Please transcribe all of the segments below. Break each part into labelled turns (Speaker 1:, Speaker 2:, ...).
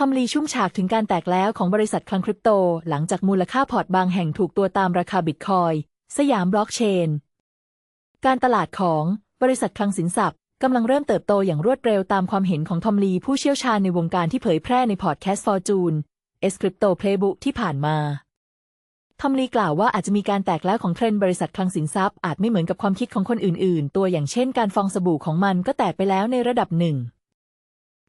Speaker 1: ทอมลีชุ่มฉากถึงการแตกแล้วของบริษัทคลังคริปโต หลังจากมูลค่าพอร์ตบางแห่งถูกตัวตามราคาบิตคอยน์สยามบล็อกเชน การตลาดของบริษัทคลังสินทรัพย์กำลังเริ่มเติบโตอย่างรวดเร็วตามความเห็นของทอมลีผู้เชี่ยวชาญในวงการที่เผยแพร่ในพอดแคสต์ฟอร์จูนเอสคริปโตเพลย์บุ๊ที่ผ่านมา ทอมลีกล่าวว่าอาจจะมีการแตกแล้วของเทรนด์บริษัทคลังสินทรัพย์อาจไม่เหมือนกับความคิดของคนอื่น ๆ ตัวอย่างเช่น การฟองสบู่ของมันก็แตกไปแล้วในระดับหนึ่ง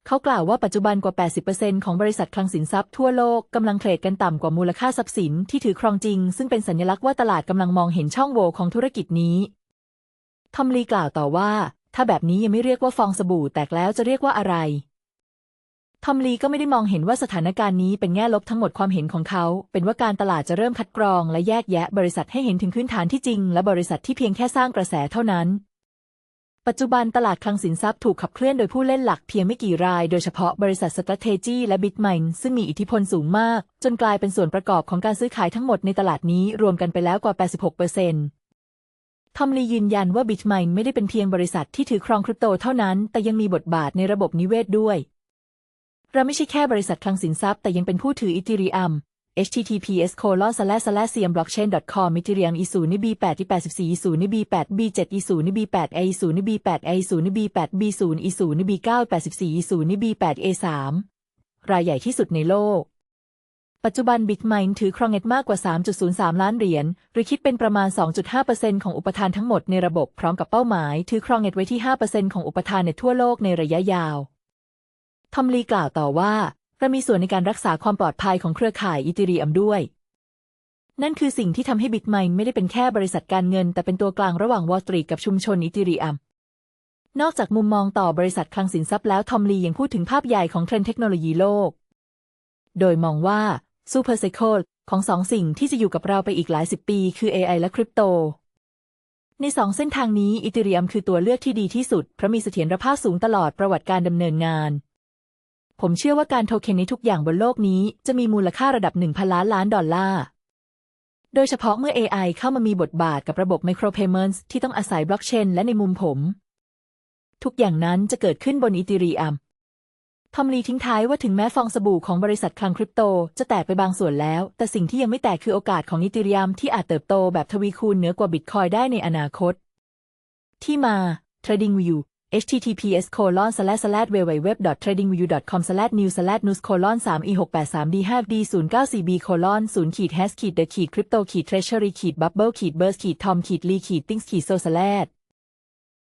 Speaker 1: เขากล่าวว่าปัจจุบันกว่า 80%ของบริษัทคลังสินทรัพย์ทั่วโลกกำลังเทรดกันต่ำกว่ามูลค่าทรัพย์สินที่ถือครองจริง ซึ่งเป็นสัญลักษณ์ว่าตลาดกำลังมองเห็นช่องโหว่ของธุรกิจนี้ ทอมลีกล่าวต่อว่า ถ้าแบบนี้ยังไม่เรียกว่าฟองสบู่แตกแล้วจะเรียกว่าอะไร ทอมลีก็ไม่ได้มองเห็นว่าสถานการณ์นี้เป็นแง่ลบทั้งหมดความเห็นของเขา เป็นว่าการตลาดจะเริ่มคัดกรองและแยกแยะบริษัทให้เห็นถึงพื้นฐานที่จริง และบริษัทที่เพียงแค่สร้างกระแสเท่านั้น ปัจจุบันตลาดคลังสินทรัพย์ถูกขับเคลื่อนโดยผู้เล่นหลักเพียงไม่กี่ราย โดยเฉพาะบริษัท Strategy และ Bitmain ซึ่งมีอิทธิพลสูงมาก จนกลายเป็นส่วนประกอบของการซื้อขายทั้งหมดในตลาดนี้รวมกันไปแล้วกว่า 86%ทอมลียืนยันว่า Bitmain ไม่ได้เป็นเพียงบริษัทที่ถือครองคริปโตเท่านั้น แต่ยังมีบทบาทในระบบนิเวศด้วย เราไม่ใช่แค่บริษัทคลังสินทรัพย์แต่ยังเป็นผู้ถืออีเทเรียม https colon slash slash cm blockchain com อีเทเรียมอีศูนย์นี่ b 8ที่84อีศูนย์นี่ b 8 b 7อีศูนย์นี่ b 8 a อีศูนย์นี่ b 8 a อีศูนย์นี่ b 8 b ศูนย์อีศูนย์นี่ b 9 84อีศูนย์นี่ b 8 a 3รายใหญ่ที่สุดในโลก ปัจจุบัน Bitmain ถือครองเน็ตมากกว่า 3.03 ล้านเหรียญ หรือคิดเป็นประมาณ 2.5%ของอุปทานทั้งหมดในระบบพร้อมกับเป้าหมายถือครองเน็ตไว้ที่ 5%ของอุปทานเน็ตทั่วโลกในระยะยาว ทอมลีกล่าวต่อว่า เรามีส่วนในการรักษาความปลอดภัยของเครือข่ายอีเทเรียมด้วย นั่นคือสิ่งที่ทำให้บิตไมน์ไม่ได้เป็นแค่บริษัทการเงิน แต่เป็นตัวกลางระหว่างวอลตรีกับชุมชนอีเทเรียมนอกจากมุมมองต่อบริษัทคลังสินทรัพย์แล้วทอมลียังพูดถึงภาพใหญ่ของเทรนด์เทคโนโลยีโลก โดยมองว่าซูเปอร์ไซเคิลของสองสิ่งที่จะอยู่กับเราไปอีกหลายสิบปี คือ AI และคริปโต ในสองเส้นทางนี้อีเทเรียมคือตัวเลือกที่ดีที่สุด เพราะมีเสถียรภาพสูงตลอดประวัติการดำเนินงาน ผมเชื่อว่าการโทเค็นในทุกอย่างบนโลกนี้จะมีมูลค่าระดับ1,000ล้านล้านดอลลาร์ โดยเฉพาะเมื่อ AI เข้ามามีบทบาทกับระบบ Micropayments ที่ต้องอาศัยบล็อกเชนและในมุมผม ทุกอย่างนั้นจะเกิดขึ้นบนอีทเรียมทอมลีทิ้งท้ายว่าถึงแม้ฟองสบู่ของบริษัทคลังคริปโต จะแตกไปบางส่วนแล้ว แต่สิ่งที่ยังไม่แตกคือโอกาสของอีทเรียมที่อาจเติบโตแบบทวีคูณเหนือกว่าบิตคอยได้ในอนาคต ที่มา TradingView https colon slash slash www tradingview com slash news slash news colon 3 e 6 8 3 d 5 d 0 9 4 b colon 0ขีด hash ขีด the ขีด crypto ขีด treasury ขีด bubble ขีด burst ขีด tom ขีด lee ขีด things ขีด so slash